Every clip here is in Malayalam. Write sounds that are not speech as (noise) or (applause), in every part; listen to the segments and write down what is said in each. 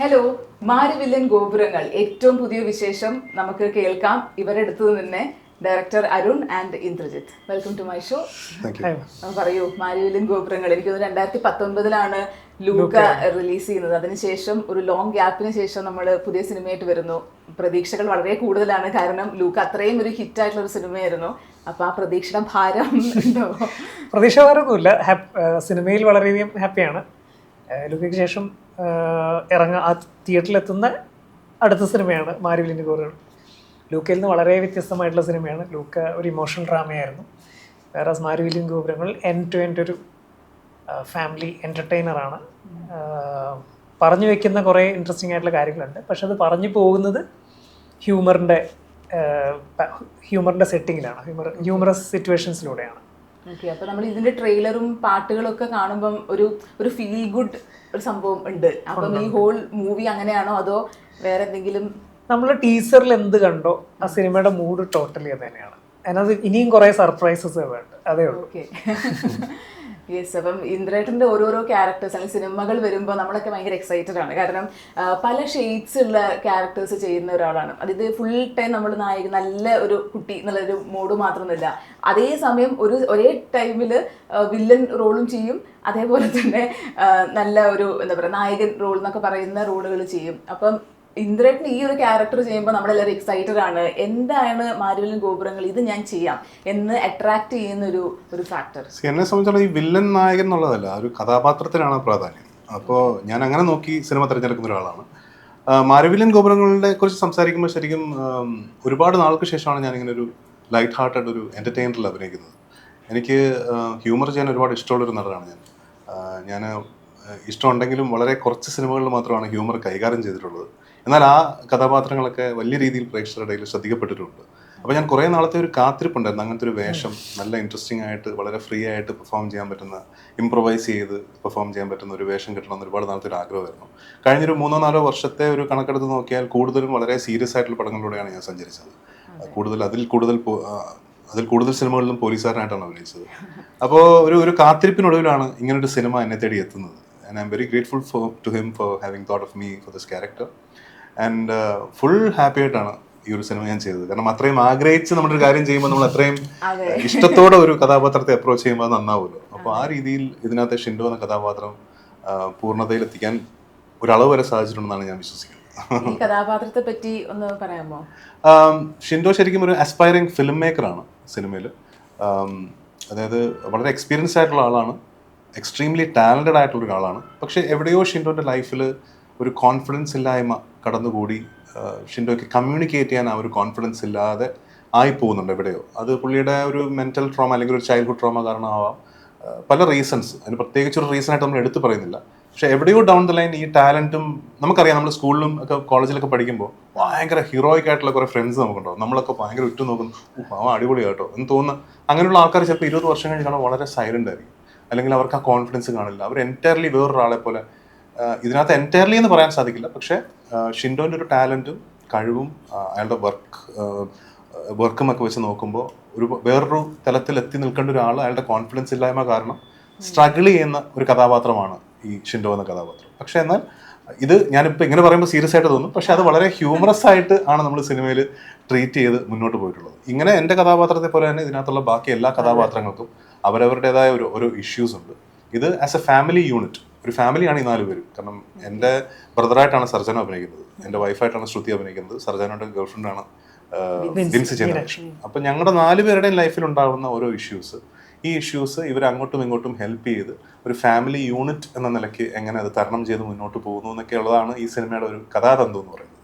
ഹലോ മാരിവില്ലൻ ഗോപുരങ്ങൾ. ഏറ്റവും പുതിയ വിശേഷം നമുക്ക് കേൾക്കാം. ഇവരെടുത്തു നിന്ന് director Arun and Indrajith. Welcome to my show പറയൂ മാരിവില്ലൻ ഗോപുരങ്ങൾ. എനിക്ക് തോന്നുന്നു രണ്ടായിരത്തി പത്തൊൻപതിലാണ് ലൂക്ക റിലീസ് ചെയ്യുന്നത്. അതിനുശേഷം ഒരു ലോങ് ഗ്യാപ്പിന് ശേഷം നമ്മൾ പുതിയ സിനിമയായിട്ട് വരുന്നു. പ്രതീക്ഷകൾ വളരെ കൂടുതലാണ്. കാരണം ലൂക്ക അത്രയും ഒരു ഹിറ്റ് ആയിട്ടുള്ള ഒരു സിനിമയായിരുന്നു. അപ്പൊ ആ പ്രതീക്ഷയുടെ ഭാരം ഉണ്ടോ? പ്രതീക്ഷ ഭാരമൊന്നുമില്ല. സിനിമയിൽ വളരെയധികം ഹാപ്പിയാണ് ലുക്കയ്ക്ക് ശേഷം ഇറങ്ങ ആ തിയേറ്ററിലെത്തുന്ന അടുത്ത സിനിമയാണ് മാരിവിലിന്റെ കോറുകൾ ലൂക്കയിൽ നിന്ന് വളരെ വ്യത്യസ്തമായിട്ടുള്ള സിനിമയാണ്. ലൂക്ക ഒരു ഇമോഷണൽ ഡ്രാമയായിരുന്നു വേറെ മാരുവിലിൻ ഗോപുരങ്ങൾ എൻ ടു എന്റെ ഒരു ഫാമിലി എന്റർടൈനറാണ് പറഞ്ഞു വെക്കുന്ന കുറേ ഇൻട്രസ്റ്റിംഗ് ആയിട്ടുള്ള കാര്യങ്ങളുണ്ട്. പക്ഷെ അത് പറഞ്ഞു പോകുന്നത് ഹ്യൂമറിന്റെ ഹ്യൂമറിന്റെ സെറ്റിങ്ങിലാണ് ഹ്യൂമർ ഹ്യൂമറസ് സിറ്റുവേഷൻസിലൂടെയാണ് ഓക്കെ അപ്പൊ നമ്മൾ ഇതിന്റെ ട്രെയിലറും പാട്ടുകളും ഒക്കെ കാണുമ്പം ഒരു ഒരു ഫീൽ ഗുഡ് ഒരു സംഭവം ഉണ്ട്. അപ്പം ഈ ഹോൾ മൂവി അങ്ങനെയാണോ അതോ വേറെ എന്തെങ്കിലും? നമ്മൾ ടീസറിൽ എന്ത് കണ്ടോ ആ സിനിമയുടെ മൂഡ് ടോട്ടലി അത് തന്നെയാണ്. അതിനകത്ത് ഇനിയും കുറേ സർപ്രൈസസ് വേണ്ട. അതേ ഉള്ളൂ. ഓക്കെ (laughs) യെസ് അപ്പം ഇന്ദ്രേട്ടന്റെ ഓരോരോ ക്യാരക്ടേഴ്സ് അല്ലെങ്കിൽ സിനിമകൾ വരുമ്പോൾ നമ്മളൊക്കെ ഭയങ്കര എക്സൈറ്റഡ് ആണ്. കാരണം പല ഷെയ്ഡ്സ് ഉള്ള ക്യാരക്ടേഴ്സ് ചെയ്യുന്ന ഒരാളാണ്. അതായത് ഫുൾ ടൈം നമ്മൾ നായകൻ നല്ല ഒരു കുട്ടി എന്നുള്ളൊരു മോഡ് മാത്രമൊന്നുമില്ല. അതേ സമയം ഒരു ഒരേ ടൈമിൽ വില്ലൻ റോളും ചെയ്യും. അതേപോലെ തന്നെ നല്ല ഒരു എന്താ പറയുക നായകൻ റോൾ എന്നൊക്കെ പറയുന്ന റോളുകൾ ചെയ്യും. അപ്പം ഇന്ദ്രേട്ടൻ ഈ ഒരു ക്യാരക്ടർ ചെയ്യുമ്പോൾ നമ്മളെല്ലാവരും എക്സൈറ്റഡ് ആണ്. എന്താണ് മാരുവിലും ഗോപുരങ്ങൾ? ഇത് ഞാൻ ചെയ്യാം എന്ന് അട്രാക്ട് ചെയ്യുന്ന ഒരു ഒരു ഫാക്ടർ എന്നെ സംബന്ധിച്ചോളം ഈ വില്ലൻ നായകൻ എന്നുള്ളതല്ല ഒരു കഥാപാത്രത്തിനാണ് പ്രാധാന്യം. അപ്പോൾ ഞാൻ അങ്ങനെ നോക്കി സിനിമ തിരഞ്ഞെടുക്കുന്ന ഒരാളാണ്. ആ, മാരവില്ലൻ ഗോപുരങ്ങളെ കുറിച്ച് സംസാരിക്കുമ്പോൾ ശരിക്കും ഒരുപാട് നാൾക്ക് ശേഷമാണ് ഞാൻ ഇങ്ങനെ ഒരു ലൈറ്റ് ഹാർട്ടഡ് ഒരു എന്റർടൈനറിൽ അഭിനയിക്കുന്നത്. എനിക്ക് ഹ്യൂമർ ചെയ്യാൻ ഒരുപാട് ഇഷ്ടമുള്ളൊരു നടനാണ് ഞാൻ. ഞാൻ ഇഷ്ടമുണ്ടെങ്കിലും വളരെ കുറച്ച് സിനിമകളിൽ മാത്രമാണ് ഹ്യൂമർ കൈകാര്യം ചെയ്തിട്ടുള്ളത്. എന്നാൽ ആ കഥാപാത്രങ്ങളൊക്കെ വലിയ രീതിയിൽ പ്രേക്ഷകരുടെ ഇടയിൽ ശ്രദ്ധിക്കപ്പെട്ടിട്ടുണ്ട്. അപ്പോൾ ഞാൻ കുറേ നാളത്തെ ഒരു കാത്തിരിപ്പുണ്ടായിരുന്നു. അങ്ങനത്തെ ഒരു വേഷം നല്ല ഇൻട്രസ്റ്റിംഗ് ആയിട്ട് വളരെ ഫ്രീ ആയിട്ട് പെർഫോം ചെയ്യാൻ പറ്റുന്ന ഇംപ്രൊവൈസ് ചെയ്ത് പെർഫോം ചെയ്യാൻ പറ്റുന്ന ഒരു വേഷം കിട്ടണമെന്ന് ഒരുപാട് നാളത്തെ ഒരു ആഗ്രഹമായിരുന്നു. കഴിഞ്ഞൊരു മൂന്നോ നാലോ വർഷത്തെ ഒരു കണക്കെടുത്ത് നോക്കിയാൽ കൂടുതലും വളരെ സീരിയസ് ആയിട്ടുള്ള പടങ്ങളിലൂടെയാണ് ഞാൻ സഞ്ചരിച്ചത്. കൂടുതൽ അതിൽ കൂടുതൽ അതിൽ കൂടുതൽ സിനിമകളിലും പോലീസുകാരനായിട്ടാണ് അഭിനയിച്ചത്. അപ്പോൾ ഒരു ഒരു കാത്തിരിപ്പിനൊടുവിലാണ് ഇങ്ങനൊരു സിനിമ എന്നെ തേടി എത്തുന്നത്. And I'm very grateful for to him for having thought of me for this character and full happy ആയിട്ടാണ് ഈ ഒരു സിനിമ ഞാൻ ചെയ്തത്. കാരണം അത്രയും ആഗ്രഹിച്ച് നമ്മളൊരു കാര്യം ചെയ്യുമ്പോൾ നമ്മൾ അത്രയും ഇഷ്ടത്തോടെ ഒരു കഥാപാത്രത്തെ അപ്രോച്ച് ചെയ്യുമ്പോൾ അത് നന്നാവുമല്ലോ അപ്പോൾ ആ രീതിയിൽ ഇതിനകത്തെ ഷിൻഡോ എന്ന കഥാപാത്രം എത്തിക്കാൻ ഒരളവ് വരെ സാധിച്ചിട്ടുണ്ടെന്നാണ് ഞാൻ വിശ്വസിക്കുന്നത്. ഈ കഥാപാത്രത്തെ പറ്റി ഒന്ന് പറയാമോ? ഷിൻഡോ ശരിക്കും ഒരു അസ്പയറിംഗ് ഫിലിം മേക്കറാണ് സിനിമയിൽ അതായത് വളരെ എക്സ്പീരിയൻസ് ആയിട്ടുള്ള ആളാണ്. എക്സ്ട്രീംലി ടാലന്റഡ് ആയിട്ടുള്ള ഒരാളാണ്. പക്ഷേ എവിടെയോ ഷിൻഡോന്റെ ലൈഫിൽ ഒരു കോൺഫിഡൻസ് ഇല്ലായ്മ കടന്നുകൂടി ഷിൻഡോയ്ക്ക് കമ്മ്യൂണിക്കേറ്റ് ചെയ്യാൻ ആ ഒരു കോൺഫിഡൻസ് ഇല്ലാതെ ആയി പോകുന്നുണ്ട് എവിടെയോ. അത് പുള്ളിയുടെ ഒരു മെന്റൽ ട്രോമ അല്ലെങ്കിൽ ഒരു ചൈൽഡ്ഹുഡ് ട്രോമ കാരണമാവാം. പല റീസൺസ് അതിന് പ്രത്യേകിച്ച് ഒരു റീസൺ ആയിട്ട് നമ്മൾ എടുത്തു പറയുന്നില്ല. പക്ഷെ എവിടെയോ ഡൗൺ ദ ലൈൻ ഈ ടാലന്റും നമുക്കറിയാം നമ്മൾ സ്കൂളിലും ഒക്കെ കോളേജിലൊക്കെ പഠിക്കുമ്പോൾ ഭയങ്കര ഹീറോയിക് ആയിട്ടുള്ള കുറേ ഫ്രണ്ട്സ് നമുക്കുണ്ടാവും. നമ്മളൊക്കെ ഭയങ്കര ഉറ്റു നോക്കുന്നു "ഉഫ്, അവൻ അടിപൊളി കേട്ടോ എന്ന് തോന്നുന്ന അങ്ങനെയുള്ള ആൾക്കാർ ചിലപ്പോൾ ഇരുപത് വർഷം കഴിഞ്ഞാൽ വളരെ സൈലന്റ് ആയിരിക്കും. അല്ലെങ്കിൽ അവർക്ക് ആ കോൺഫിഡൻസ് കാണില്ല. അവർ എന്റയർലി വേറൊരാളെ പോലെ ഇതിനകത്ത് എന്റയർലി എന്ന് പറയാൻ സാധിക്കില്ല. പക്ഷേ ഷിൻഡോന്റെ ഒരു ടാലന്റും കഴിവും അയാളുടെ വർക്ക് വർക്കും ഒക്കെ വെച്ച് നോക്കുമ്പോൾ ഒരു വേറൊരു തലത്തിൽ എത്തി നിൽക്കേണ്ട ഒരാൾ അയാളുടെ കോൺഫിഡൻസ് ഇല്ലായ്മ കാരണം സ്ട്രഗിൾ ചെയ്യുന്ന ഒരു കഥാപാത്രമാണ് ഈ ഷിൻഡോ എന്ന കഥാപാത്രം. പക്ഷേ എന്നാൽ ഇത് ഞാനിപ്പോൾ ഇങ്ങനെ പറയുമ്പോൾ സീരിയസ് ആയിട്ട് തോന്നും. പക്ഷേ അത് വളരെ ഹ്യൂമറസ് ആയിട്ട് ആണ് നമ്മൾ സിനിമയിൽ ട്രീറ്റ് ചെയ്ത് മുന്നോട്ട് പോയിട്ടുള്ളത്. ഇങ്ങനെ എന്റെ കഥാപാത്രത്തെ പോലെ തന്നെ ഇതിനകത്തുള്ള ബാക്കി എല്ലാ കഥാപാത്രങ്ങൾക്കും അവരവരുടേതായ ഒരു ഒരു ഇഷ്യൂസ് ഉണ്ട്. ഇത് ആസ് എ ഫാമിലി യൂണിറ്റ് ഒരു ഫാമിലിയാണ് ഈ നാല് പേരും. കാരണം എന്റെ ബ്രദറായിട്ടാണ് സർജന അഭിനയിക്കുന്നത്. എന്റെ വൈഫായിട്ടാണ് ശ്രുതി അഭിനയിക്കുന്നത്. സർജനയുടെ ഗേൾഫ്രണ്ടാണ് വിൻസി ചെയ്യുന്നത് അപ്പം ഞങ്ങളുടെ നാല് പേരുടെയും ലൈഫിൽ ഉണ്ടാകുന്ന ഓരോ ഇഷ്യൂസ് ഈ ഇഷ്യൂസ് ഇവർ അങ്ങോട്ടും ഇങ്ങോട്ടും ഹെൽപ്പ് ചെയ്ത് ഒരു ഫാമിലി യൂണിറ്റ് എന്ന നിലയ്ക്ക് എങ്ങനെ അത് തരണം ചെയ്ത് മുന്നോട്ട് പോകുന്നു എന്നൊക്കെ ഉള്ളതാണ് ഈ സിനിമയുടെ ഒരു കഥാതന്തു എന്ന് പറയുന്നത്.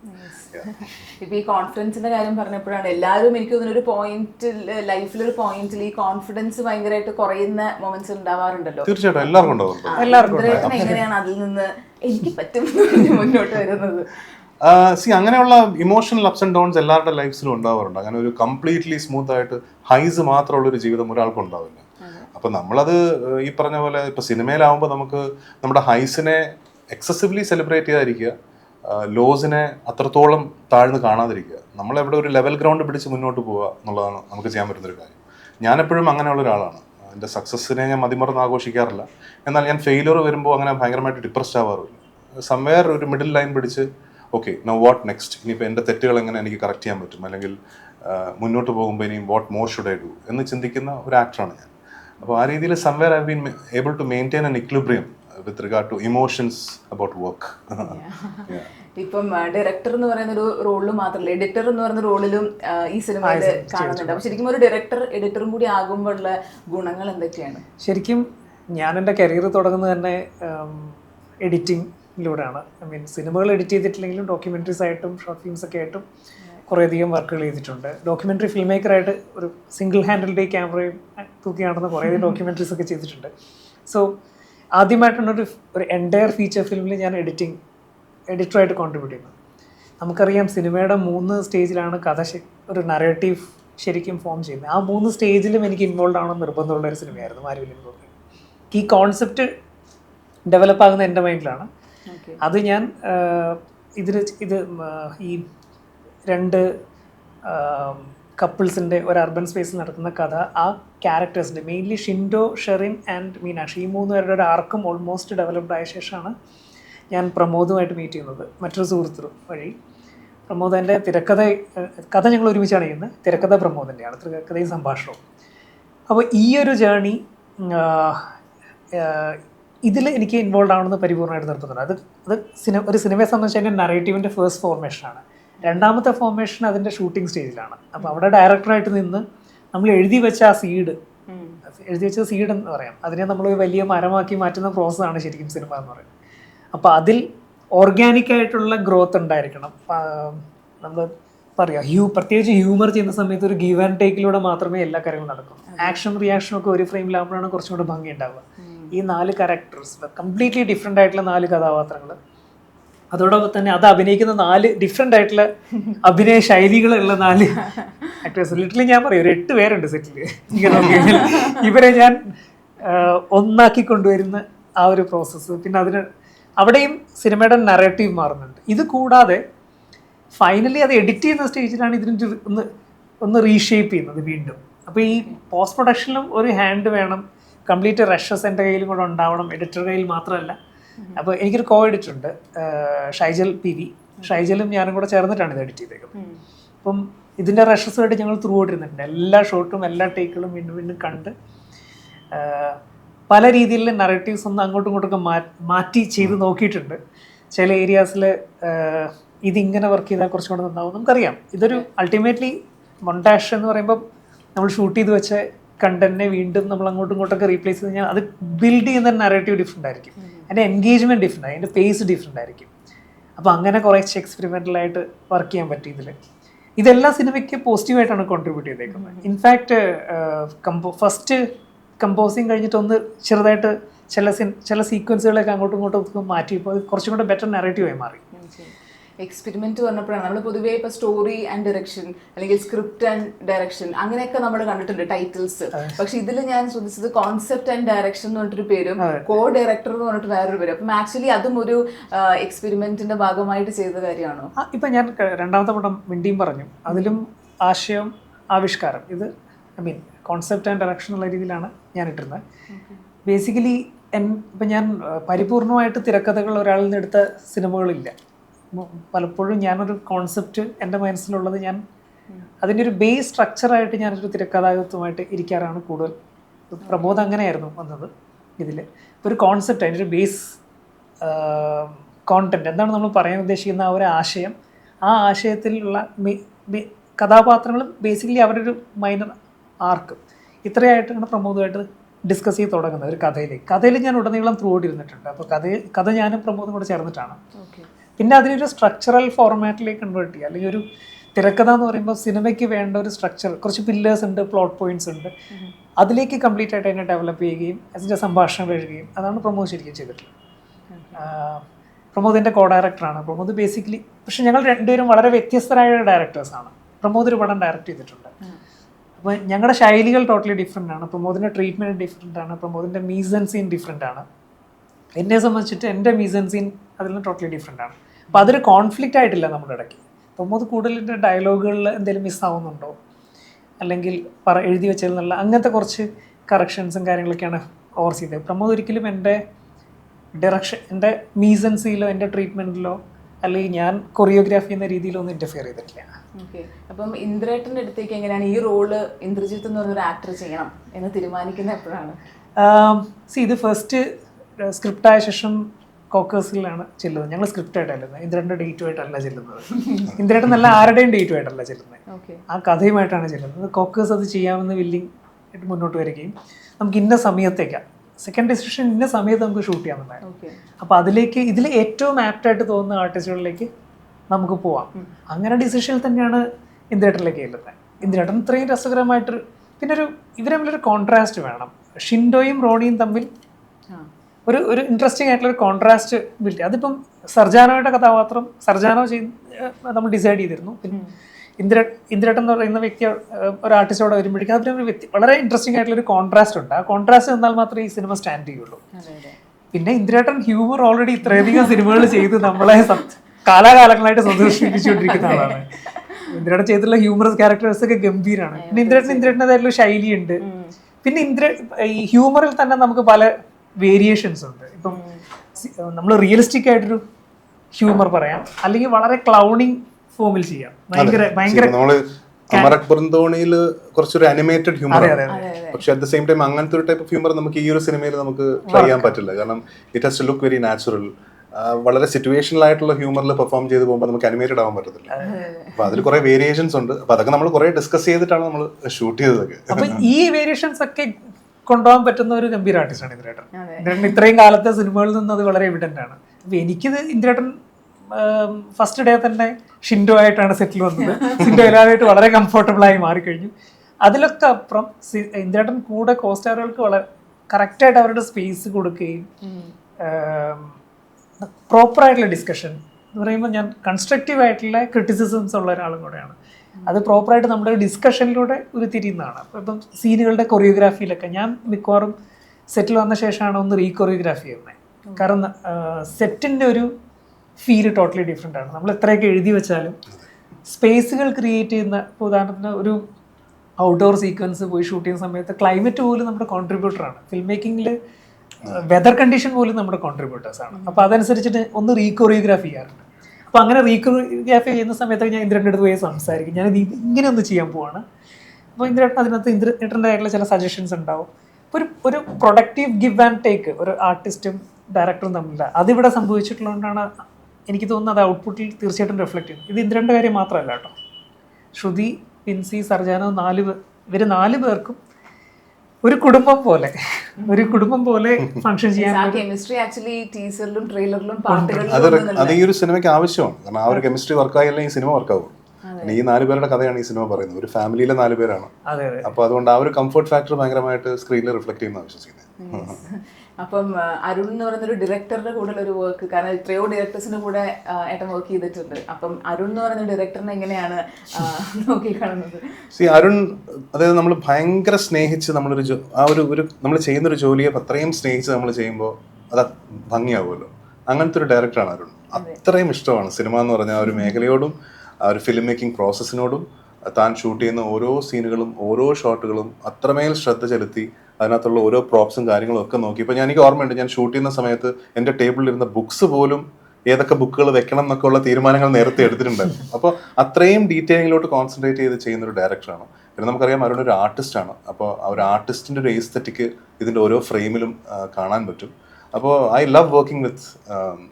ഇപ്പൊ ഈ കോൺഫിഡൻസിന്റെ കാര്യം പറഞ്ഞപ്പോഴാണ് എല്ലാവരും എനിക്ക് തോന്നുന്നു ഒരു പോയിന്റിൽ ലൈഫിൽ ഒരു പോയിന്റിൽ ഈ കോൺഫിഡൻസ് ഭയങ്കരമായിട്ട് കുറയുന്ന മൊമെന്റ്സ് ഉണ്ടാവാറുണ്ടല്ലോ. തീർച്ചയായിട്ടും എല്ലാവർക്കും എല്ലാവർക്കും എങ്ങനെയാണ് അതിൽ നിന്ന് എനിക്ക് പറ്റും മുന്നോട്ട് വരുന്നത്? സി അങ്ങനെയുള്ള ഇമോഷണൽ അപ്സ് ആൻഡ് ഡൗൺസ് എല്ലാവരുടെ ലൈഫിലും ഉണ്ടാവാറുണ്ട്. അങ്ങനെ ഒരു കംപ്ലീറ്റ്ലി സ്മൂത്ത് ആയിട്ട് ഹൈസ് മാത്രമുള്ള ഒരു ജീവിതം ഒരാൾക്കും ഉണ്ടാവില്ല. അപ്പൊ നമ്മളത് ഈ പറഞ്ഞ പോലെ ഇപ്പൊ സിനിമയിലാവുമ്പോൾ നമുക്ക് നമ്മുടെ ഹൈസിനെ എക്സസീവ്ലി സെലിബ്രേറ്റ് ചെയ്യാതിരിക്കുക. ലോസിനെ അത്രത്തോളം താഴ്ന്ന് കാണാതിരിക്കുക. നമ്മൾ എവിടെ ഒരു ലെവൽ ഗ്രൗണ്ട് പിടിച്ച് മുന്നോട്ട് പോവുക എന്നുള്ളതാണ് നമുക്ക് ചെയ്യാൻ പറ്റുന്നൊരു കാര്യം. ഞാനെപ്പോഴും അങ്ങനെയുള്ള ഒരാളാണ്. എന്റെ സക്സസ്സിനെ ഞാൻ മതിമറന്ന് ആഘോഷിക്കാറില്ല. എന്നാൽ ഞാൻ ഫെയിലിയർ വരുമ്പോൾ അങ്ങനെ ഭയങ്കരമായിട്ട് ഡിപ്രസ്ഡ് ആവാറില്ല സംവെയർ ഒരു മിഡിൽ ലൈൻ പിടിച്ച് ഓക്കെ നൗ വാട്ട് നെക്സ്റ്റ് ഇനിയിപ്പോൾ എന്റെ തെറ്റുകൾ എങ്ങനെ എനിക്ക് കറക്റ്റ് ചെയ്യാൻ പറ്റും? അല്ലെങ്കിൽ മുന്നോട്ട് പോകുമ്പോൾ ഇനിയും what more should I do എന്ന് ചിന്തിക്കുന്ന ഒരു ആക്ടറാണ് ഞാൻ. അപ്പോൾ ആ രീതിയിൽ somewhere I been able to maintain an equilibrium with regard to emotions about work ഇപ്പം ഡയറക്ടർ എന്ന് പറയുന്ന ഒരു റോളിൽ മാത്രമല്ല എഡിറ്റർ എന്ന് പറയുന്ന റോളിലും ഈ സിനിമയിൽ കാണുന്നുണ്ട്. അപ്പൊ ശരിക്കും ഒരു ഡയറക്ടർ എഡിറ്ററും കൂടി ആകുമ്പോഴുള്ള ഗുണങ്ങൾ എന്തൊക്കെയാണ്? ശരിക്കും ഞാൻ എന്റെ കരിയർ തുടങ്ങുന്നത് തന്നെ എഡിറ്റിങ്ങിലൂടെയാണ് ഐ മീൻ സിനിമകൾ എഡിറ്റ് ചെയ്തിട്ടില്ലെങ്കിലും ഡോക്യുമെന്ററീസ് ആയിട്ടും ഷോർട്ട് ഫിലിംസ് ഒക്കെ ആയിട്ടും കുറേയധികം വർക്കുകൾ ചെയ്തിട്ടുണ്ട്. ഡോക്യുമെന്ററി ഫിൽം മേക്കറായിട്ട് ഒരു സിംഗിൾ ഹാൻഡിൽഡ് ക്യാമറയും തൂക്കി നടന്ന കുറേ (laughs) ഡോക്യുമെന്ററീസ് ഒക്കെ ചെയ്തിട്ടുണ്ട്. സോ ആദ്യമായിട്ടാണ് ഒരു ഒരു എന്റയർ ഫീച്ചർ ഫിലിമിൽ ഞാൻ എഡിറ്റിംഗ് എഡിറ്ററായിട്ട് കോൺട്രിബ്യൂട്ട് ചെയ്യുന്നത്. നമുക്കറിയാം സിനിമയുടെ മൂന്ന് സ്റ്റേജിലാണ് കഥ ഒരു നറേറ്റീവ് ശരിക്കും ഫോം ചെയ്യുന്നത്. ആ മൂന്ന് സ്റ്റേജിലും എനിക്ക് ഇൻവോൾവ് ആവണം നിർബന്ധമുള്ള ഒരു സിനിമയായിരുന്നു മാരുവിലിൻ ഗോപി ഈ കോൺസെപ്റ്റ് ഡെവലപ്പ് ആകുന്ന എന്റെ മൈൻഡിലാണ്. അത് ഞാൻ ഇതിൽ ഇത് ഈ രണ്ട് കപ്പിൾസിന്റെ ഒരു അർബൻ സ്പേസിൽ നടക്കുന്ന കഥ ആ ക്യാരക്ടേഴ്സിന്റെ മെയിൻലി ഷിൻഡോ ഷെറിൻ ആൻഡ് മീനാക്ഷി ഈ മൂന്ന് പേരുടെ ഒരു ആർക്കും ഓൾമോസ്റ്റ് ഡെവലപ്ഡ് ആയ ശേഷമാണ് ഞാൻ പ്രമോദുമായിട്ട് മീറ്റ് ചെയ്യുന്നത്. മറ്റൊരു സുഹൃത്തു വഴി. പ്രമോദ് എന്റെ തിരക്കഥ കഥ ഞങ്ങൾ ഒരുമിച്ചാണ് ചെയ്യുന്നത്. തിരക്കഥ പ്രമോദിന്റെയാണ് തിരക്കഥയും സംഭാഷണവും. അപ്പോൾ ഈ ഒരു ജേണി ഇതിൽ എനിക്ക് ഇൻവോൾവ് ആവണമെന്ന് പരിപൂർണമായിട്ട് നിർത്തുന്നുണ്ട് അത് അത് സിനിമ ഒരു സിനിമയെ സംബന്ധിച്ച് അതിന്റെ നറേറ്റീവിന്റെ ഫേസ്റ്റ് ഫോർമേഷനാണ് രണ്ടാമത്തെ ഫോർമേഷൻ അതിന്റെ ഷൂട്ടിംഗ് സ്റ്റേജിലാണ് അപ്പോൾ അവിടെ ഡയറക്ടറായിട്ട് നിന്ന് നമ്മൾ എഴുതി വെച്ച ആ സീഡ് എഴുതി വെച്ച സീഡ് എന്ന് പറയാം. അതിനെ നമ്മൾ വലിയ മരമാക്കി മാറ്റുന്ന പ്രോസസ്സാണ് ശരിക്കും സിനിമ എന്ന് പറയുന്നത്. അപ്പോൾ അതിൽ ഓർഗാനിക് ആയിട്ടുള്ള ഗ്രോത്ത് ഉണ്ടായിരിക്കണം. നമ്മൾ പറയാം ഹ്യൂ പ്രത്യേകിച്ച് ഹ്യൂമർ ചെയ്യുന്ന സമയത്ത് ഒരു ഗീവ് ആൻഡ് ടേക്കിലൂടെ മാത്രമേ എല്ലാ കാര്യങ്ങളും നടക്കൂ. ആക്ഷൻ റിയാക്ഷനും ഒക്കെ ഒരു ഫ്രെയിമിലാകുമ്പോഴാണ് കുറച്ചും കൂടെ ഭംഗി ഉണ്ടാവുക. ഈ നാല് ക്യാരക്ടേഴ്സ് കംപ്ലീറ്റ്ലി ഡിഫറെന്റ് ആയിട്ടുള്ള നാല് കഥാപാത്രങ്ങൾ അതോടൊപ്പം തന്നെ അത് അഭിനയിക്കുന്ന നാല് ഡിഫറെന്റ് ആയിട്ടുള്ള അഭിനയ ശൈലികളുള്ള നാല് ആക്ടേഴ്സ് ലിറ്റിൽ ഞാൻ പറയും ഒരു എട്ട് പേരുണ്ട് സെറ്റിൽ ഇവരെ ഞാൻ ഒന്നാക്കി കൊണ്ടുവരുന്ന ആ ഒരു പ്രോസസ്സ് പിന്നെ അതിന് അവിടെയും സിനിമയുടെ നറേറ്റീവ് മാറുന്നുണ്ട്. ഇത് കൂടാതെ ഫൈനലി അത് എഡിറ്റ് ചെയ്യുന്ന സ്റ്റേജിലാണ് ഇതിന്റെ ഒന്ന് ഒന്ന് റീഷേപ്പ് ചെയ്യുന്നത് വീണ്ടും. അപ്പോൾ ഈ പോസ്റ്റ് പ്രൊഡക്ഷനിലും ഒരു ഹാൻഡ് വേണം. കംപ്ലീറ്റ് റഷസ് എന്റെ കയ്യിലും കൂടെ ഉണ്ടാവണം. എഡിറ്റർ കയ്യിൽ മാത്രമല്ല. അപ്പോൾ എനിക്കൊരു കോ എഡിറ്റ് ഉണ്ട് ഷൈജൽ പി വി. ഷൈജലും ഞാനും കൂടെ ചേർന്നിട്ടാണ് ഇത് എഡിറ്റ് ചെയ്തേക്കുന്നത്. അപ്പം ഇതിന്റെ റഷസുമായിട്ട് ഞങ്ങൾ ത്രൂ ഇട്ടിരുന്നിട്ടുണ്ട് എല്ലാ ഷോട്ടും എല്ലാ ടേക്കുകളും വീണ്ടും വീണ്ടും കണ്ട് പല രീതിയിലുള്ള നറേറ്റീവ്സ് ഒന്ന് അങ്ങോട്ടും ഇങ്ങോട്ടൊക്കെ മാറ്റി ചെയ്ത് നോക്കിയിട്ടുണ്ട്. ചില ഏരിയാസിൽ ഇതിങ്ങനെ വർക്ക് ചെയ്താൽ കുറച്ചും കൂടെ നന്നാവും. നമുക്കറിയാം. ഇതൊരു അൾട്ടിമേറ്റ്ലി മൊണ്ടാഷ് എന്ന് പറയുമ്പോൾ നമ്മൾ ഷൂട്ട് ചെയ്ത് വെച്ച കണ്ടന്റിനെ വീണ്ടും നമ്മൾ അങ്ങോട്ടും ഇങ്ങോട്ടൊക്കെ റീപ്ലേസ് ചെയ്ത് കഴിഞ്ഞാൽ അത് ബിൽഡ് ചെയ്യുന്ന നറേറ്റീവ് ഡിഫറെന്റ് ആയിരിക്കും. അതിന്റെ എൻഗേജ്മെന്റ് ഡിഫറെന്റ് അതിന്റെ പേസ് ഡിഫറെന്റ് ആയിരിക്കും. അപ്പോൾ അങ്ങനെ കുറച്ച് എക്സ്പെരിമെന്റൽ ആയിട്ട് വർക്ക് ചെയ്യാൻ പറ്റി ഇതിൽ ഇതെല്ലാം സിനിമയ്ക്ക് പോസിറ്റീവായിട്ടാണ് കോൺട്രിബ്യൂട്ട് ചെയ്തേക്കുന്നത്. In fact compo first composing കഴിഞ്ഞിട്ട് ഒന്ന് ചെറുതായിട്ട് ചില സിൻ ചില സീക്വൻസുകളൊക്കെ അങ്ങോട്ടും ഇങ്ങോട്ടും മാറ്റിയപ്പോൾ കുറച്ചും കൂടെ ബെറ്റർ നെറേറ്റീവായി മാറി. എക്സ്പെരിമെന്റ് പറഞ്ഞപ്പോഴാണ്. നമ്മൾ പൊതുവേ ഇപ്പൊ സ്റ്റോറി ആൻഡ് ഡയറക്ഷൻ അല്ലെങ്കിൽ സ്ക്രിപ്റ്റ് ആൻഡ് ഡയറക്ഷൻ അങ്ങനെയൊക്കെ നമ്മൾ കണ്ടിട്ടുണ്ട് ടൈറ്റിൽസ് പക്ഷെ ഇതിൽ ഞാൻ ശ്രദ്ധിച്ചത് കോൺസെപ്റ്റ് ആൻഡ് ഡയറക്ഷൻ എന്ന് പറഞ്ഞിട്ടൊരു പേരും കോ ഡയറക്ടർ എന്ന് പറഞ്ഞിട്ട് വേറൊരു പേരും. അപ്പം ആക്ച്വലി അതും ഒരു എക്സ്പെരിമെന്റിന്റെ ഭാഗമായിട്ട് ചെയ്ത കാര്യമാണോ? ഇപ്പൊ ഞാൻ രണ്ടാമത്തെ പടം വിണ്ടിയും പറഞ്ഞു. അതിലും ആശയം ആവിഷ്കാരം. ഇത് I mean concept and direction എന്നുള്ള രീതിയിലാണ് ഞാൻ ഇട്ടിരുന്നത്. ബേസിക്കലി എൻ ഇപ്പം ഞാൻ പരിപൂർണമായിട്ട് തിരക്കഥകൾ ഒരാളിൽ നിന്ന് എടുത്ത സിനിമകളില്ല. പലപ്പോഴും ഞാനൊരു കോൺസെപ്റ്റ് എന്റെ മനസ്സിലുള്ളത് ഞാൻ അതിന്റെ ഒരു ബേസ് സ്ട്രക്ചറായിട്ട് ഞാനൊരു തിരക്കഥാകൃത്തുമായിട്ട് ഇരിക്കാറാണ് കൂടുതൽ. പ്രബോധം അങ്ങനെയായിരുന്നു വന്നത് ഇതിൽ ഒരു കോൺസെപ്റ്റ് അതിന്റെ ഒരു ബേസ് കോണ്ടന്റ് എന്താണ് നമ്മൾ പറയാൻ ഉദ്ദേശിക്കുന്ന ആ ഒരു ആശയം. ആ ആശയത്തിലുള്ള കഥാപാത്രങ്ങളും ബേസിക്കലി അവരുടെ ഒരു മൈനർ ആർക്ക് ഇത്രയായിട്ടാണ് പ്രമോദമായിട്ട് ഡിസ്കസ് ചെയ്ത് തുടങ്ങുന്നത് ഒരു കഥയിലേക്ക്. കഥയിൽ ഞാൻ ഉടനീളം ത്രൂ ഇരുന്നിട്ടുണ്ട്. അപ്പോൾ കഥ കഥ ഞാനും പ്രമോദും കൂടെ ചേർന്നിട്ടാണ്. പിന്നെ അതിനൊരു സ്ട്രക്ചറൽ ഫോർമാറ്റിലേക്ക് കൺവേർട്ട് ചെയ്യുക. അല്ലെങ്കിൽ ഒരു തിരക്കഥ എന്ന് പറയുമ്പോൾ സിനിമയ്ക്ക് വേണ്ട ഒരു സ്ട്രക്ചർ കുറച്ച് പില്ലേഴ്സ് ഉണ്ട് പ്ലോട്ട് പോയിന്റ്സ് ഉണ്ട്. അതിലേക്ക് കംപ്ലീറ്റ് ആയിട്ട് അതിനെ ഡെവലപ്പ് ചെയ്യുകയും അതിന്റെ സംഭാഷണം എഴുതുകയും അതാണ് പ്രമോദ് ശരിക്കും ചെയ്തിട്ടുള്ളത്. പ്രമോദ് എന്റെ കോ ഡയറക്ടറാണ് പ്രമോദ് ബേസിക്കലി പക്ഷെ ഞങ്ങൾ രണ്ടുപേരും വളരെ വ്യത്യസ്തരായ ഡയറക്ടേഴ്സാണ് പ്രമോദ് ഒരു പടം ഡയറക്റ്റ് ചെയ്തിട്ടുണ്ട്. അപ്പോൾ ഞങ്ങളുടെ ശൈലികൾ ടോട്ടലി ഡിഫറെന്റ് ആണ്. പ്രമോദിന്റെ ട്രീറ്റ്മെന്റ് ഡിഫറെന്റ് ആണ്. പ്രമോദിന്റെ മീസൻ സീൻ ഡിഫറെന്റ് ആണ്. എന്നെ സംബന്ധിച്ചിട്ട് എന്റെ മീസൻ സീൻ അതിൽ നിന്ന് ടോട്ടലി ഡിഫറെന്റ് ആണ്. അപ്പോൾ അതൊരു കോൺഫ്ലിക്റ്റ് ആയിട്ടില്ല നമ്മുടെ ഇടയ്ക്ക്. തൊമ്മത് കൂടുതലിന്റെ ഡയലോഗുകളിൽ എന്തെങ്കിലും മിസ്സാവുന്നുണ്ടോ അല്ലെങ്കിൽ പറ എഴുതി വെച്ചതിൽ നിന്നുള്ള അങ്ങനത്തെ കുറച്ച് കറക്ഷൻസും കാര്യങ്ങളൊക്കെയാണ് ഓവർ ചെയ്തത്. പ്രമോദ് ഒരിക്കലും എന്റെ ഡയറക്ഷൻ എന്റെ മീസൻസിയിലോ എന്റെ ട്രീറ്റ്മെന്റിലോ അല്ലെങ്കിൽ ഞാൻ കൊറിയോഗ്രാഫി എന്ന രീതിയിലോ ഒന്നും ഇന്റർഫിയർ ചെയ്തിട്ടില്ല. ഓക്കെ അപ്പം ഇന്ദ്രേട്ടന്റെ അടുത്തേക്ക് എങ്ങനെയാണ് ഈ റോൾ ഇന്ദ്രജിത്ത് എന്ന് പറഞ്ഞൊരു ആക്ടർ ചെയ്യണം എന്ന് തീരുമാനിക്കുന്നത് എപ്പോഴാണ്? സി ഇത് ഫസ്റ്റ് സ്ക്രിപ്റ്റ് ആയ ശേഷം കോക്കേഴ്സിലാണ് ചെല്ലുന്നത്. ഞങ്ങൾ സ്ക്രിപ്റ്റ് ആയിട്ടല്ല ഇന്ദ്രന്റെ ഡേറ്റുമായിട്ടല്ല ചെല്ലുന്നത്. (laughs) ഇന്ദ്രേട്ടൻ നല്ല ആരുടെയും ഡേറ്റുമായിട്ടല്ല ചെല്ലുന്നത്. ഓക്കെ. ആ കഥയുമായിട്ടാണ് ചെല്ലുന്നത്. കോക്കേഴ്സ് അത് ചെയ്യാമെന്ന് വില്ലിങ് ആയിട്ട് മുന്നോട്ട് വരികയും നമുക്ക് ഇന്ന സമയത്തേക്കാണ് സെക്കൻഡ് ഡിസിഷൻ ഇന്ന സമയത്ത് നമുക്ക് ഷൂട്ട് ചെയ്യാമെന്നുണ്ടായിരുന്നു അപ്പോൾ അതിലേക്ക് ഇതിൽ ഏറ്റവും ആപ്റ്റായിട്ട് തോന്നുന്ന ആർട്ടിസ്റ്റുകളിലേക്ക് നമുക്ക് പോവാം. അങ്ങനെ ഡിസിഷനിൽ തന്നെയാണ് ഇന്ദ്രേട്ടനിലേക്ക് ചെല്ലുന്നത്. ഇന്ദ്രേട്ടൻ ഇത്രയും രസകരമായിട്ട് പിന്നെ ഒരു ഇവർ തമ്മിലൊരു കോൺട്രാസ്റ്റ് വേണം. ഷിൻഡോയും റോണിയും തമ്മിൽ ഒരു ഒരു ഇൻട്രസ്റ്റിംഗ് ആയിട്ടുള്ള ഒരു കോൺട്രാസ്റ്റ് ബിൽഡ് അതിപ്പം സർജാനോയുടെ കഥാപാത്രം സർജാനോ ചെയ്ത് നമ്മൾ ഡിസൈഡ് ചെയ്തിരുന്നു. പിന്നെ ഇന്ദിര ഇന്ദ്രട്ടൻ എന്ന് പറയുന്ന വ്യക്തി ഒരു ആർട്ടിസ്റ്റോടെ വരുമ്പോഴേക്കും അതിൽ ഒരു വ്യക്തി വളരെ ഇൻട്രസ്റ്റിംഗ് ആയിട്ടുള്ള ഒരു കോൺട്രാസ്റ്റ് ഉണ്ട്. ആ കോൺട്രാസ്റ്റ് എന്നാൽ മാത്രമേ ഈ സിനിമ സ്റ്റാൻഡ് ചെയ്യുള്ളൂ. പിന്നെ ഇന്ദിരേട്ടൻ ഹ്യൂമർ ഓൾറെഡി ഇത്രയധികം സിനിമകൾ ചെയ്ത് നമ്മളെ കാലാകാലങ്ങളായിട്ട് സന്തോഷിപ്പിച്ചുകൊണ്ടിരിക്കുന്ന ആളാണ്. ഇന്ദിരേട്ടൻ ചെയ്തിട്ടുള്ള ഹ്യൂമറസ് ക്യാരക്ടേഴ്സ് ഒക്കെ ഗംഭീരമാണ് പിന്നെ ഇന്ദിരേട്ടൻ ഇന്ദിരേട്ടന്റെതായിട്ടുള്ള ശൈലിയുണ്ട്. പിന്നെ ഇന്ദിര ഈ ഹ്യൂമറിൽ തന്നെ നമുക്ക് പല വേരിയേഷൻസ് ഉണ്ട്. ഇപ്പം നമ്മൾ റിയലിസ്റ്റിക് ആയിട്ടൊരു ഹ്യൂമർ പറയാം. അല്ലെങ്കിൽ വളരെ ക്ലൗണിങ് ഫോമിൽ ചെയ്യാം. ഭയങ്കര ഭയങ്കര അമർ അക്ബർന്തോണിയിൽ കുറച്ചൊരു അനിമേറ്റഡ് ഹ്യൂമർ പക്ഷെ അറ്റ് ദ സെയിം ടൈം അങ്ങനത്തെ ഒരു ടൈപ്പ് ഓഫ് ഹ്യൂമർ നമുക്ക് ഈ ഒരു സിനിമയിൽ നമുക്ക് ട്രൈ ചെയ്യാൻ പറ്റില്ല. കാരണം it has to look very natural വളരെ സിറ്റുവേഷണൽ ആയിട്ടുള്ള ഹ്യൂമറിൽ പെർഫോം ചെയ്ത് പോകുമ്പോൾ നമുക്ക് അനിമേറ്റഡ് ആവാൻ പറ്റത്തില്ല. അപ്പൊ അതിൽ കുറെ വേരിയേഷൻസ് ഉണ്ട്. അപ്പൊ അതൊക്കെ നമ്മൾ കുറെ ഡിസ്കസ് ചെയ്തിട്ടാണ് നമ്മൾ ഷൂട്ട് ചെയ്തതൊക്കെ. ഈ വേരിയേഷൻസ് ഒക്കെ കൊണ്ടുപോകാൻ പറ്റുന്ന ഒരു ഗംഭീര ആർട്ടിസ്റ്റാണ് ഇന്ദ്രേട്ടൻ. ഇന്ദ്രേട്ടൻ ഇത്രയും കാലത്തെ സിനിമകളിൽ നിന്ന് അത് വളരെ എവിഡന്റ് ആണ്. അപ്പൊ എനിക്കിത് ഇന്ദ്രേട്ടൻ ഫസ്റ്റ് ഡേ തന്നെ ഷിൻഡോ ആയിട്ടാണ് സെറ്റിൽ വന്നത്. ഷിൻഡോ എല്ലാവരുമായിട്ട് വളരെ കംഫർട്ടബിൾ ആയി മാറിക്കഴിഞ്ഞു. അതിലൊക്കെ അപ്പുറം ഇന്ദ്രേട്ടൻ ഇന്ദിരേട്ടൻ കൂടെ കോസ്റ്റാറുകൾക്ക് വളരെ കറക്റ്റായിട്ട് അവരുടെ സ്പേസ് കൊടുക്കുകയും പ്രോപ്പറായിട്ടുള്ള ഡിസ്കഷൻ എന്ന് പറയുമ്പോൾ ഞാൻ കൺസ്ട്രക്റ്റീവ് ആയിട്ടുള്ള ക്രിറ്റിസിസംസ് ഉള്ള ഒരാളും കൂടെയാണ്. അത് പ്രോപ്പറായിട്ട് നമ്മുടെ ഡിസ്കഷനിലൂടെ ഉരുത്തിരിയുന്നതാണ്. അപ്പോൾ ഇപ്പം സീനുകളുടെ കൊറിയോഗ്രാഫിയിലൊക്കെ ഞാൻ മിക്കവാറും സെറ്റിൽ വന്ന ശേഷമാണ് ഒന്ന് റീ കൊറിയോഗ്രാഫി ചെയ്യുന്നത് കാരണം സെറ്റിന്റെ ഒരു ഫീൽ ടോട്ടലി ഡിഫറെന്റ് ആണ്. നമ്മൾ എത്രയൊക്കെ എഴുതി വെച്ചാലും സ്പേസുകൾ ക്രിയേറ്റ് ചെയ്യുന്ന ഇപ്പോൾ ഉദാഹരണത്തിന് ഒരു ഔട്ട്ഡോർ സീക്വൻസ് പോയി ഷൂട്ട് ചെയ്യുന്ന സമയത്ത് ക്ലൈമറ്റ് പോലും നമ്മുടെ കോൺട്രിബ്യൂട്ടറാണ് ഫിൽം മേക്കിങ്ങിൽ വെതർ കണ്ടീഷൻ പോലും നമ്മുടെ കോൺട്രിബ്യൂട്ടേഴ്സാണ് അപ്പോൾ അതനുസരിച്ചിട്ട് ഒന്ന് റീകൊറിയോഗ്രാഫി ചെയ്യാറുണ്ട്. അപ്പോൾ അങ്ങനെ റീക്രൂഫ് ചെയ്യുന്ന സമയത്ത് ഞാൻ ഇന്ദ്രന്റെ അടുത്ത് പോയി സംസാരിക്കും. ഞാൻ ഇത് ഇങ്ങനെ ഒന്ന് ചെയ്യാൻ പോവാണ്. അപ്പോൾ ഇന്ദ്രേട്ടൻ അതിനകത്ത് ഇന്ദ്രേട്ടന്റെ ആയിട്ടുള്ള ചില സജഷൻസ് ഉണ്ടാവും. അപ്പോൾ ഒരു ഒരു പ്രൊഡക്റ്റീവ് ഗിവ് ആൻഡ് ടേക്ക് ഒരു ആർട്ടിസ്റ്റും ഡയറക്ടറും തമ്മിലില്ല അതിവിടെ സംഭവിച്ചിട്ടുള്ളതുകൊണ്ടാണ് എനിക്ക് തോന്നുന്നത് അത് ഔട്ട്പുട്ടിൽ തീർച്ചയായിട്ടും റിഫ്ലക്ട് ചെയ്യുന്നത് ഇത് ഇന്ദ്രന്റെ കാര്യം മാത്രമല്ല കേട്ടോ. ശ്രുതി പിൻസി സർജാനോ നാല് ഇവർ നാല് പേർക്കും ഒരു കുടുംബം പോലെ. ഒരു കുടുംബം പോലെ ഫംഗ്ഷൻ ചെയ്യാൻ കെമിസ്ട്രി ആക്ച്വലി ടീസറിലും ട്രെയിലറിലും പാട്ടുകളിലും അത് ഈ ഒരു സിനിമയ്ക്ക് ആവശ്യമാണ്. കാരണം ആ ഒരു കെമിസ്ട്രി വർക്ക് വർക്കായാലും ഈ സിനിമ വർക്ക് ആവും. ഈ നാല് പേരുടെ കഥയാണ് ഈ സിനിമ പറയുന്നത്. ഒരു ഫാമിലിയിലെ നാല് പേരാണ്. അപ്പൊ അതുകൊണ്ട് ആ ഒരു കംഫർട്ട് ഫാക്ടർ ഭയങ്കരമായിട്ട് സ്ക്രീനിൽ റിഫ്ലക്ട് ചെയ്യുന്ന വിശ്വസിക്കുന്നത് അപ്പം അരുൺ എന്ന് പറയുന്ന ഒരു ഡയറക്ടറുടെ കൂടെ ഒരു വർക്ക് കാരണം എത്രയോ ഡയറക്ടേഴ്സിന്റെ കൂടെ ഏട്ടൻ വർക്ക് ചെയ്തിട്ടുണ്ട്. അപ്പം അരുൺ എന്ന് പറയുന്ന ഡയറക്ടറിനെ എങ്ങനെയാണ് നോക്കി നോക്കിക്കാണുന്നത് സി അരുൺ അതായത് നമ്മൾ ഭയങ്കര സ്നേഹിച്ച് നമ്മളൊരു ആ ഒരു ഒരു നമ്മൾ ചെയ്യുന്നൊരു ജോലിയെ അത്രയും സ്നേഹിച്ച് നമ്മൾ ചെയ്യുമ്പോൾ അത് അത് ഭംഗിയാവുമല്ലോ. അങ്ങനത്തെ ഒരു ഡയറക്ടറാണ് അരുൺ. അത്രയും ഇഷ്ടമാണ് സിനിമ എന്ന് പറഞ്ഞാൽ ആ ഒരു മേഖലയോടും ആ ഒരു ഫിലിം മേക്കിംഗ് പ്രോസസ്സിനോടും താൻ ഷൂട്ട് ചെയ്യുന്ന ഓരോ സീനുകളും ഓരോ ഷോട്ടുകളും അത്രമേൽ ശ്രദ്ധ ചെലുത്തി അതിനകത്തുള്ള ഓരോ പ്രോപ്സും കാര്യങ്ങളും ഒക്കെ നോക്കി. ഇപ്പൊ ഞാൻ എനിക്ക് ഓർമ്മയുണ്ട് ഞാൻ ഷൂട്ട് ചെയ്യുന്ന സമയത്ത് എന്റെ ടേബിളിൽ ഇരുന്ന ബുക്സ് പോലും ഏതൊക്കെ ബുക്കുകൾ വെക്കണം എന്നൊക്കെ ഉള്ള തീരുമാനങ്ങൾ നേരത്തെ എടുത്തിട്ടുണ്ടായിരുന്നു അപ്പോൾ അത്രയും ഡീറ്റെയിലിങ്ങിലോട്ട് കോൺസെൻട്രേറ്റ് ചെയ്ത് ചെയ്യുന്ന ഒരു ഡയറക്ടറാണ് പിന്നെ നമുക്കറിയാം അരുൺ ഒരു ആർട്ടിസ്റ്റ് ആണ്. അപ്പോൾ ആ ഒരു ആർട്ടിസ്റ്റിന്റെ ഒരു എസ്തറ്റിക്ക് ഇതിന്റെ ഓരോ ഫ്രെയിമിലും കാണാൻ പറ്റും. അപ്പോൾ I love working with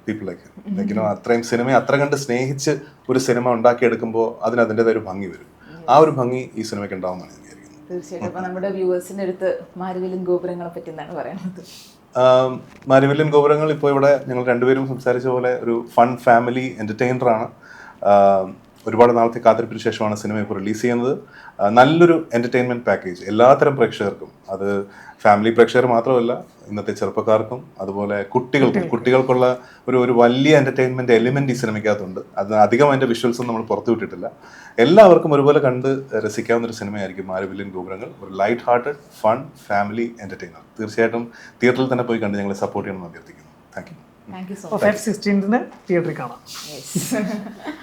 people like like you know അത്രയും സിനിമയെ അത്ര കണ്ട് സ്നേഹിച്ച് ഒരു സിനിമ ഉണ്ടാക്കിയെടുക്കുമ്പോൾ അതിന് അതിന്റെതായ ഒരു ഭംഗി വരും. ആ ഒരു ഭംഗി ഈ സിനിമയ്ക്ക് ഉണ്ടാവുന്നതാണ്. തീർച്ചയായിട്ടും. നമ്മുടെ വ്യൂവേഴ്സിന്റെ അടുത്ത് മാരുവിലും ഗോപുരങ്ങളെ പറ്റി പറയുന്നത് ആം, ഗോപുരങ്ങൾ ഇപ്പോൾ ഇവിടെ ഞങ്ങൾ രണ്ടുപേരും സംസാരിച്ച പോലെ ഒരു ഫൺ ഫാമിലി ആണ് ഒരുപാട് നാളത്തെ കാത്തിരിപ്പിന് ശേഷമാണ് സിനിമ ഇപ്പോൾ റിലീസ് ചെയ്യുന്നത്. നല്ലൊരു എന്റർടൈൻമെന്റ് പാക്കേജ് എല്ലാത്തരം പ്രേക്ഷകർക്കും അത് ഫാമിലി പ്രേക്ഷകർ മാത്രമല്ല ഇന്നത്തെ ചെറുപ്പക്കാർക്കും അതുപോലെ കുട്ടികൾക്കും. കുട്ടികൾക്കുള്ള ഒരു ഒരു വലിയ എന്റർടൈൻമെന്റ് എലിമെന്റ് ഈ സിനിമയ്ക്കകത്തുണ്ട്. അത് അധികം അതിന്റെ വിഷ്വൽസും നമ്മൾ പുറത്തു വിട്ടിട്ടില്ല. എല്ലാവർക്കും ഒരുപോലെ കണ്ട് രസിക്കാവുന്ന ഒരു സിനിമയായിരിക്കും മാരവില്യൻ ഗോപുരങ്ങൾ. ഒരു light hearted fun family entertainer തീർച്ചയായിട്ടും തിയേറ്ററിൽ തന്നെ പോയി കണ്ട് ഞങ്ങളെ സപ്പോർട്ട് ചെയ്യണമെന്ന് അഭ്യർത്ഥിക്കുന്നു. Thank you thank you so Feb സിക്സ്റ്റീൻത്തിന് തിയേറ്ററിൽ കാണാം. (laughs)